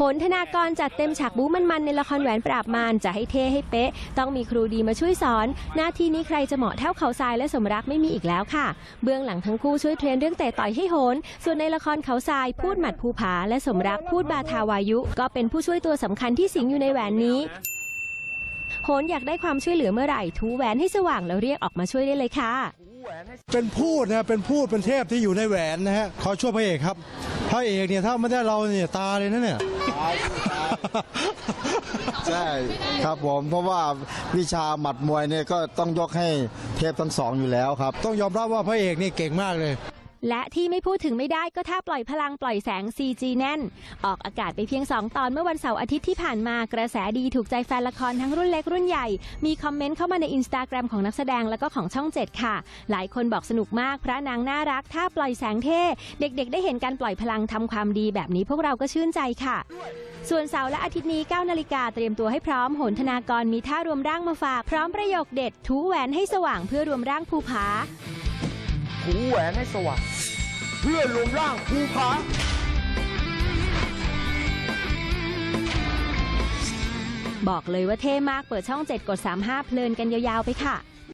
โหนธนากรจัดเต็มฉากบู๊มันๆ ในละครแหวนปราบมารจะให้เท่ให้เป๊ะ ต้องมีครูดีมาช่วยสอน หน้าที่นี้ใครจะเหมาะเท่าเขาทรายและสมรักไม่มีอีกแล้วค่ะ เบื้องหลังทั้งคู่ช่วยเทรนเรื่องเตะต่อยให้โหน ส่วนในละครเขาทรายพูดหมัดภูผาและสมรักพูดบาทาวายุ ก็เป็นผู้ช่วยตัวสำคัญที่สิงอยู่ในแหวนนี้โหนอยากได้ความช่วยเหลือเมื่อไหร่ทูแหวนให้สว่างแล้วเรียกออกมาช่วยได้เลยค่ะ เป็นพูดนะเป็นพูดเป็นเทพที่อยู่ในแหวนนะฮะขอช่วยพระเอกครับ พระเอกเนี่ยถ้าไม่ได้เราเนี่ยตาเลยนะเนี่ย ใช่ครับผมเพราะว่าวิชาหมัดมวยเนี่ยก็ต้องยกให้เทพทั้งสองอยู่แล้วครับ ต้องยอมรับว่าพระเอกนี่เก่งมากเลย และที่ไม่พูดถึงไม่ได้ก็ถ้าปล่อยพลังปล่อยแสง CG แน่น ออกอากาศไปเพียง 2 ตอนเมื่อวันเสาร์อาทิตย์ที่ผ่านมากระแสดีถูกใจแฟนละครทั้งรุ่นเล็กรุ่นใหญ่ มีคอมเมนต์เข้ามาในอินสตาแกรมของนักแสดงแล้วก็ของช่อง 7 ค่ะ หลายคนบอกสนุกมากพระนางน่ารัก ถ้าปล่อยแสงเท่ เด็กๆ ได้เห็นการปล่อยพลังทำความดีแบบนี้พวกเราก็ชื่นใจค่ะ ส่วนเสาร์และอาทิตย์นี้9นาฬิกาเตรียมตัวให้พร้อมโหนธนากรมีท่ารวมร่างมาฝากพร้อมประโยคเด็ดถูแหวนให้สว่างเพื่อรวมร่างภูผา หูแหวนให้สว่างเพื่อรวมร่างภูผาบอกเลยว่าเท่มากเปิดช่อง 7 กด 35 เพลินกันยาวๆไปค่ะ